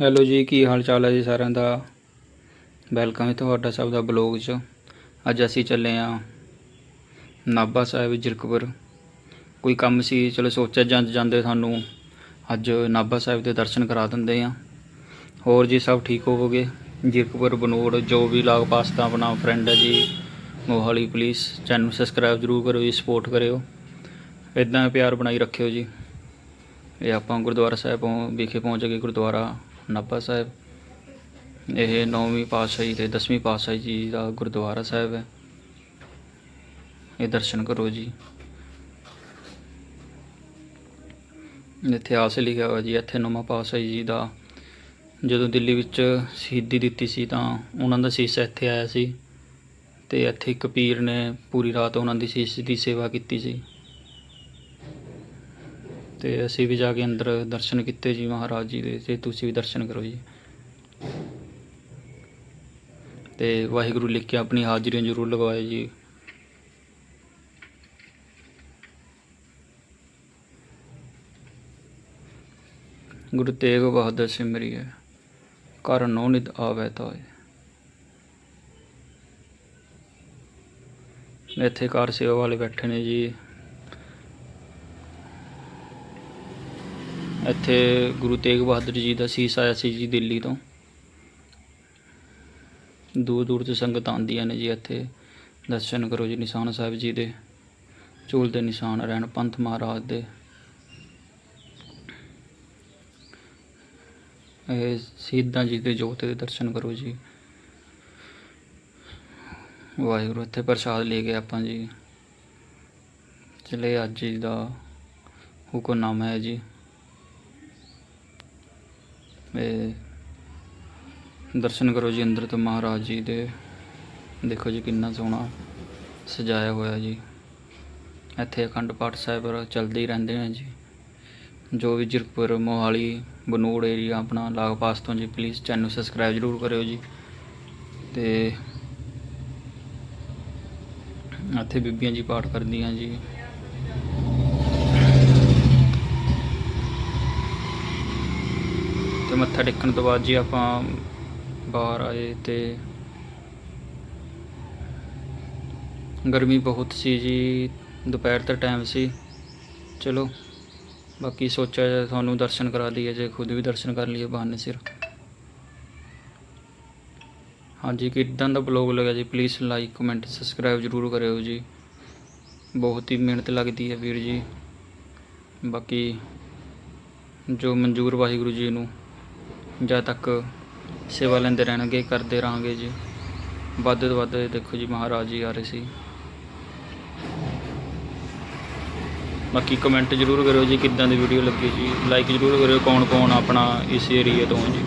Hello ਜੀ, ਕੀ ਹਾਲ ਚਾਲ ਹੈ ਜੀ ਸਾਰਿਆਂ ਦਾ? ਵੈਲਕਮ ਹੈ ਤੁਹਾਡਾ ਸਭ ਦਾ ਬਲੌਗ 'ਚ। ਅੱਜ ਅਸੀਂ ਚੱਲੇ ਆ ਨਾਭਾ ਸਾਹਿਬ, ਜਿਰਕਪੁਰ। ਕੋਈ ਕੰਮ ਸੀ? ਚਲੋ ਸੋਚਿਆ ਜਾਂਦੇ ਜਾਂਦੇ ਸਾਨੂੰ ਅੱਜ ਨਾਭਾ ਸਾਹਿਬ ਦੇ ਦਰਸ਼ਨ ਕਰਾ ਦਿੰਦੇ ਆ ਹੋਰ ਜੀ, ਸਭ ਠੀਕ ਹੋਵੋਗੇ? ਜਿਰਕਪੁਰ, ਬਨੋੜ, ਜੋ ਵੀ ਲਾਗ ਪਾਸ ਤਾਂ ਆਪਣਾ ਫਰੈਂਡ ਹੈ ਜੀ, ਮੋਹਾਲੀ ਪੁਲਿਸ, ਚੈਨਲ ਸਬਸਕ੍ਰਾਈਬ ਜ਼ਰੂਰ ਕਰੋ ਜੀ ਸਪੋਰਟ ਕਰਿਓ। ਇਦਾਂ ਪਿਆਰ ਬਣਾਈ ਰੱਖਿਓ ਜੀ। ਇਹ ਆਪਾਂ ਗੁਰਦੁਆਰਾ ਸਾਹਿਬ ਵਿਖੇ ਪਹੁੰਚ ਗਏ ਗੁਰਦੁਆਰਾ। ਨਾਭਾ ਸਾਹਿਬ। ਇਹ ਨੌਵੀਂ ਪਾਤਸ਼ਾਹੀ ਤੇ ਦਸਵੀਂ ਪਾਤਸ਼ਾਹੀ ਜੀ ਦਾ ਗੁਰਦੁਆਰਾ ਸਾਹਿਬ ਹੈ। ਇਹ ਦਰਸ਼ਨ ਕਰੋ ਜੀ। ਇਤਿਹਾਸ ਲਿਖਿਆ ਹੋਇਆ ਜੀ, ਇੱਥੇ ਨੌਵਾਂ ਪਾਤਸ਼ਾਹੀ ਜੀ ਦਾ। ਜਦੋਂ ਦਿੱਲੀ ਵਿੱਚ ਸ਼ਹੀਦੀ ਦਿੱਤੀ ਸੀ ਤਾਂ ਉਹਨਾਂ ਦਾ ਸੀਸ ਇੱਥੇ ਆਇਆ ਸੀ ਤੇ ਇੱਥੇ ਇੱਕ ਪੀਰ ਨੇ ਪੂਰੀ ਰਾਤ ਉਹਨਾਂ ਦੀ ਸੀਸ ਦੀ ਸੇਵਾ ਕੀਤੀ ਸੀ। ਤੇ ਅਸੀਂ ਵੀ ਜਾ ਕੇ ਅੰਦਰ ਦਰਸ਼ਨ ਕੀਤੇ ਜੀ ਮਹਾਰਾਜ ਜੀ ਦੇ, ਤੇ ਤੁਸੀਂ ਵੀ ਦਰਸ਼ਨ ਕਰੋ ਜੀ। ਤੇ ਵਾਹਿਗੁਰੂ ਲਿਖ ਕੇ ਆਪਣੀ ਹਾਜ਼ਰੀਆਂ ਜ਼ਰੂਰ ਲਗਵਾਏ ਜੀ। ਗੁਰੂ ਤੇਗ ਬਹਾਦਰ ਸਿਮਰਿਐ ਕਰ ਨੋ ਨਿਦ ਆਵੈ ਤਾਏ। ਇੱਥੇ ਕਾਰ ਸੇਵਾ ਵਾਲੇ ਬੈਠੇ ਨੇ ਜੀ। ਇੱਥੇ ਗੁਰੂ ਤੇਗ ਬਹਾਦਰ ਜੀ ਦਾ ਸੀਸ ਆਇਆ ਸੀ ਜੀ ਦਿੱਲੀ ਤੋਂ। ਦੂਰ ਦੂਰ ਤੋਂ ਸੰਗਤਾਂ ਆਉਂਦੀਆਂ ਨੇ ਜੀ ਇੱਥੇ। ਦਰਸ਼ਨ ਕਰੋ ਜੀ ਨਿਸ਼ਾਨ ਸਾਹਿਬ ਜੀ ਦੇ। ਝੂਲ ਦੇ ਨਿਸ਼ਾਨ ਰਹਿਣ ਪੰਥ ਮਹਾਰਾਜ ਦੇ। ਇਹ ਸ਼ਹੀਦਾਂ ਜੀ ਦੇ ਜੋਤ ਦੇ ਦਰਸ਼ਨ ਕਰੋ ਜੀ। ਵਾਹਿਗੁਰੂ, ਇੱਥੇ ਪ੍ਰਸ਼ਾਦ ਲੈ ਕੇ ਆਪਾਂ ਜੀ। ਚਲੇ ਅੱਜ ਜੀ ਦਾ ਹੁਕਮਨਾਮਾ ਹੈ ਜੀ। ਇਹ ਦਰਸ਼ਨ ਕਰੋ ਜੀ ਅੰਦਰ ਤੋਂ ਮਹਾਰਾਜ ਜੀ ਦੇ। ਦੇਖੋ ਜੀ ਕਿੰਨਾ ਸੋਹਣਾ ਸਜਾਇਆ ਹੋਇਆ ਜੀ। ਇੱਥੇ ਅਖੰਡ ਪਾਠ ਸਾਹਿਬ ਚੱਲਦੇ ਹੀ ਰਹਿੰਦੇ ਨੇ ਜੀ। ਜੋ ਵੀ ਜਿਰਕਪੁਰ, ਮੋਹਾਲੀ, ਬਨੂੜ ਏਰੀਆ ਆਪਣਾ ਲਾਗ ਪਾਸ ਤੋਂ ਜੀ ਪਲੀਜ਼ ਚੈਨਲ ਨੂੰ ਸਬਸਕ੍ਰਾਈਬ ਜ਼ਰੂਰ ਕਰਿਓ ਜੀ। ਤੇ ਇੱਥੇ ਬੀਬੀਆਂ ਜੀ ਪਾਠ ਕਰਦੀਆਂ ਜੀ। ਤੇ ਮੱਥਾ ਟੇਕਣ ਤੋਂ ਬਾਅਦ ਜੀ ਆਪਾਂ ਬਾਹਰ ਆਏ ਤੇ ਗਰਮੀ ਬਹੁਤ ਸੀ ਜੀ, ਦੁਪਹਿਰ ਦਾ ਟਾਈਮ ਸੀ। ਚਲੋ, ਬਾਕੀ ਸੋਚਿਆ ਜੇ ਤੁਹਾਨੂੰ ਦਰਸ਼ਨ ਕਰਾ ਦਈਏ, ਜੇ ਖੁਦ ਵੀ ਦਰਸ਼ਨ ਕਰ ਲਈਏ, ਬਹਾਨੇ ਸਿਰ। ਹਾਂਜੀ ਕਿਦਾਂ ਦਾ ਬਲੌਗ ਲੱਗਾ ਜੀ ਪਲੀਜ਼ ਲਾਈਕ ਕਮੈਂਟ ਸਬਸਕ੍ਰਾਈਬ ਜ਼ਰੂਰ ਕਰਿਓ ਜੀ। ਬਹੁਤ ਹੀ ਮਿਹਨਤ ਲੱਗਦੀ ਹੈ ਵੀਰ ਜੀ। ਬਾਕੀ ਜੋ ਮਨਜ਼ੂਰ ਵਾਹਿਗੁਰੂ ਜੀ ਨੂੰ ਜਦ ਤੱਕ ਸੇਵਾ ਲੈਂਦੇ ਰਹਿਣਗੇ, ਕਰਦੇ ਰਹਾਂਗੇ ਜੀ। ਵੱਧ ਤੋਂ ਵੱਧ ਦੇਖੋ ਜੀ, ਮਹਾਰਾਜ ਜੀ ਆ ਰਹੇ ਸੀ। ਬਾਕੀ ਕਮੈਂਟ ਜ਼ਰੂਰ ਕਰਿਓ ਜੀ, ਕਿੱਦਾਂ ਦੀ ਵੀਡੀਓ ਲੱਗੀ ਜੀ? ਲਾਈਕ ਜ਼ਰੂਰ ਕਰਿਓ ਕੌਣ ਕੌਣ ਆਪਣਾ ਇਸ ਏਰੀਆ ਤੋਂ ਜੀ।